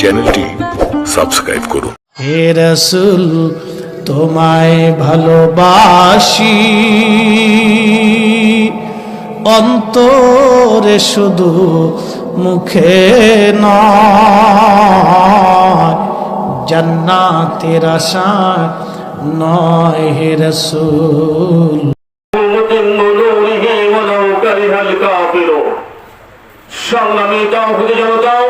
চ্যানেলটি সাবস্ক্রাইব করুন। হে রসুল তোমায় ভালোবাসি। অন্তরে শুধু মুখে নয় জান্নাতের আশা নয় হে রসুল। সংগ্রামী তাও খুঁজে জনতা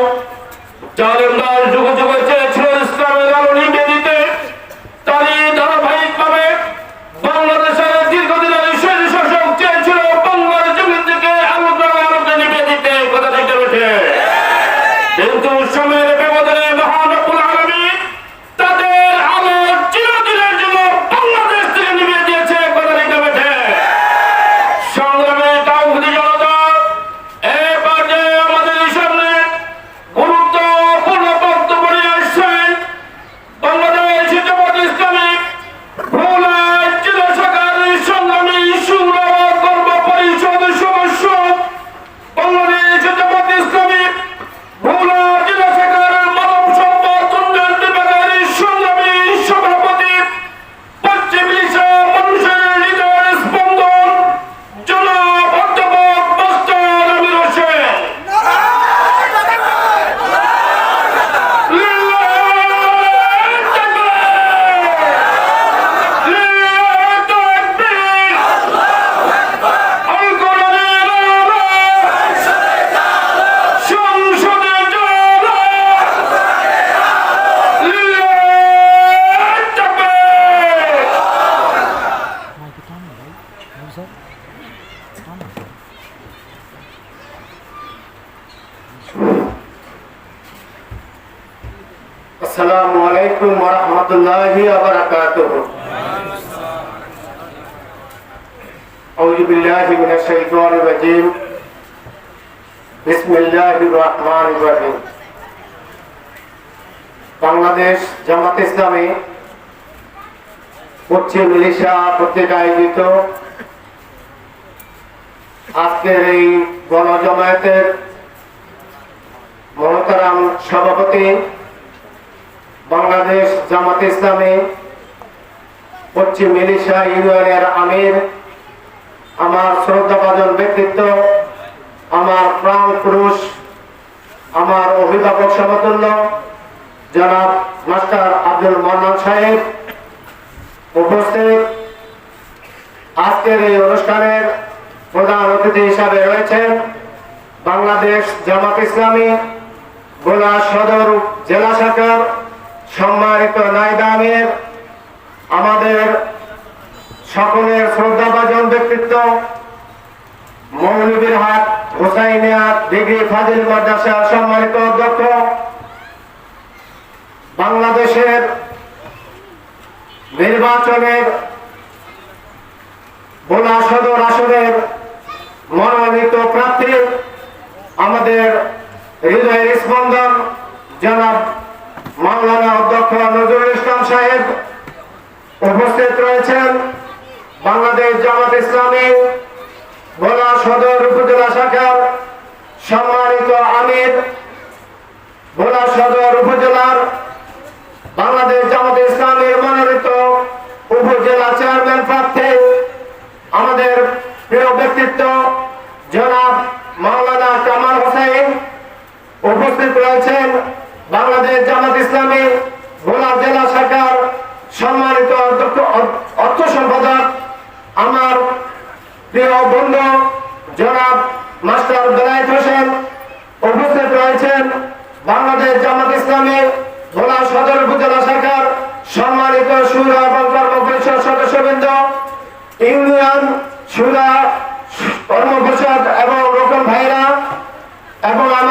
सर असलकम वरहमतुल्लाहि वबरकातुहू औज़ु बिल्लाहि मिनश शैतानिर रजीम बिस्मिल्लाहिर रहमानिर रहीम বাংলাদেশ জামাত ইসলামী পশ্চিম মিলিশা পত্রিকা আয়োজিত আজকের এই গণজমায়েতের মহতারাম সভাপতি বাংলাদেশ জামাত ইসলামী, পশ্চিম মিলিশা ইউনিয়নের আমির, আমার শ্রদ্ধাভাজন ব্যক্তিত্ব, আমার প্রাণ পুরুষ, আমার অভিভাবক সমতুল্য, জনাব মাস্টার আব্দুল মান্নান সাহেব উপস্থিত। আজকের এই অনুষ্ঠানের প্রধান অতিথি হিসাবে রয়েছেন বাংলাদেশ জামাত ইসলামী, গোলা সদর জেলা শাখার সম্মানিত নাইদামের আমাদের সকলের শ্রদ্ধাভাজন ব্যক্তিত্ব, মৌলবীর হাট, হোসাইনিয়া ডিগ্রি ফাজিল মাদ্রাসার সম্মানিত অধ্যক্ষ, বাংলাদেশের নির্বাচনের ভোলা সদর আসনের মনোনীত প্রার্থী আমাদের হৃদয়ের স্পন্দন, জনাব মাওলানা অধ্যক্ষ নজরুল ইসলাম সাহেব উপস্থিত রয়েছেন। বাংলাদেশ জামাত ইসলামী ভোলা সদর উপজেলা শাখার সম্মানিত আমির ভোলা সদর উপজেলার বাংলাদেশ জামাত ইসলামের মনোনীত উপজেলা চেয়ারম্যান প্রার্থী, আমাদের প্রিয় ব্যক্তিত্ব উপস্থিত রয়েছেন বাংলাদেশ জামাত ইসলামী ভোলা জেলা শাখার সম্মানিত অর্থ সম্পাদক, আমার প্রিয় বন্ধু জনাব মাস্টার বেলায়েত হোসেন উপস্থিত রয়েছেন বাংলাদেশ জামাত ইসলামী ভোলা সদর উপজেলা শাখার সম্মানিত সুরা এবং কর্ম সদস্যবৃন্দ, ইউনিয়ন সুরা কর্ম পরিষদ এবং রকম ভাইরা এবং আমার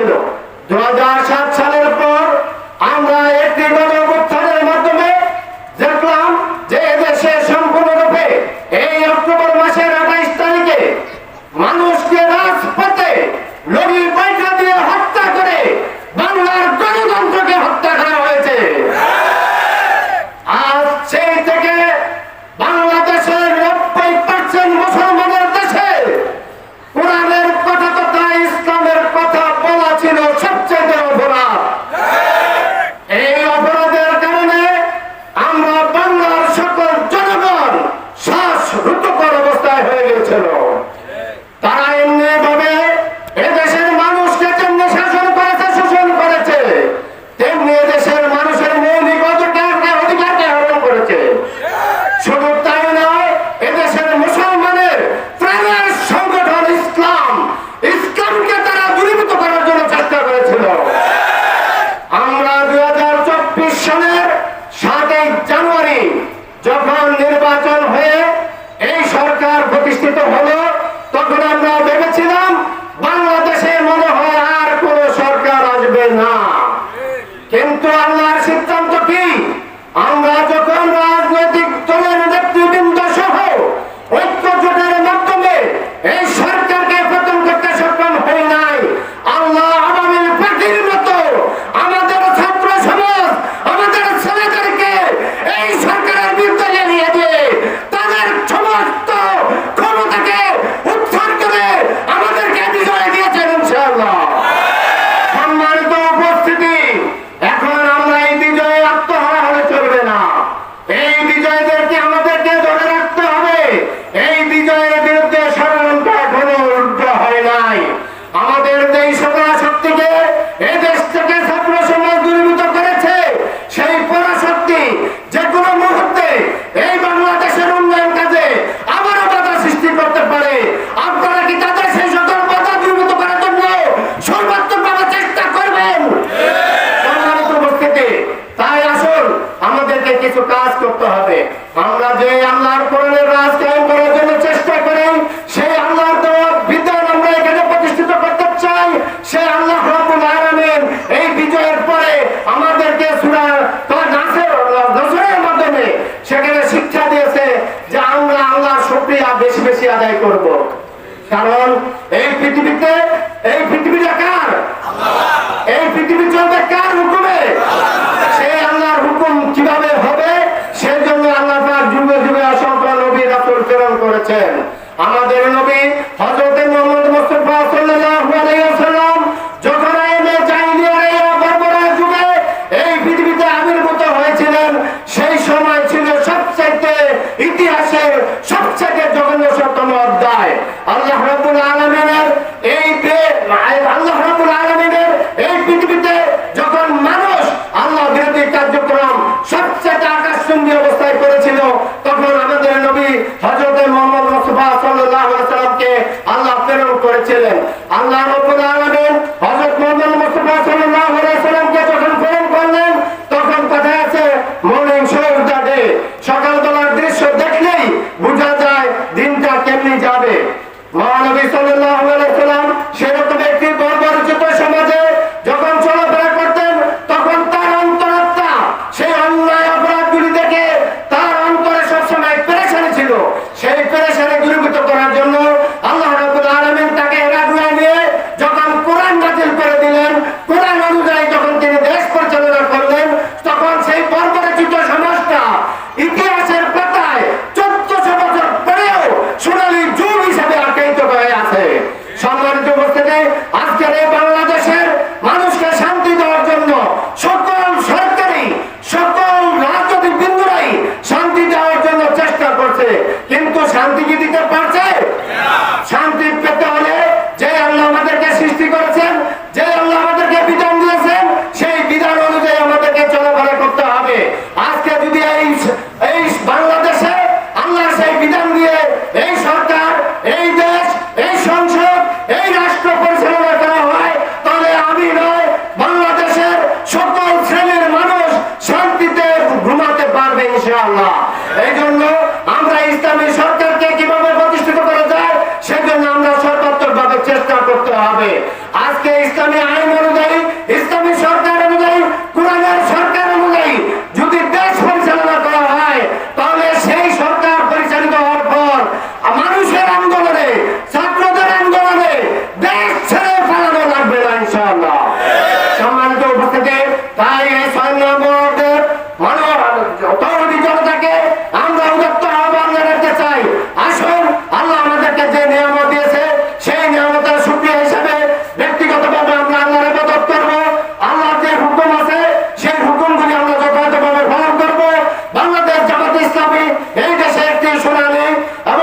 হয়েছিল দু not. পৃথিবীতে করলেন আল্লাহ রব্বুল আলামিন হযরত মুহাম্মদ মুস্তাফা সাল্লাল্লাহু আলাইহি সাল্লামকে যখন ফোন করলেন, তখন কথা আছে মর্নিং শোর ডাকে সকালবেলার দৃশ্য দেখলেই বোঝা যায় দিনটা কেমনি যাবে। মহানবী সাল্লাল্লাহু আলাইহি সাল্লাম সেরকম একটি বর্বরচিত সমাজে যখন চলাফেরা করতেন, তখন তার অন্তরাত্মা, সেই অন্যায় অপরাধগুলি দেখে তার অন্তরে সবসময় পেরেছানি ছিল। সেই আমার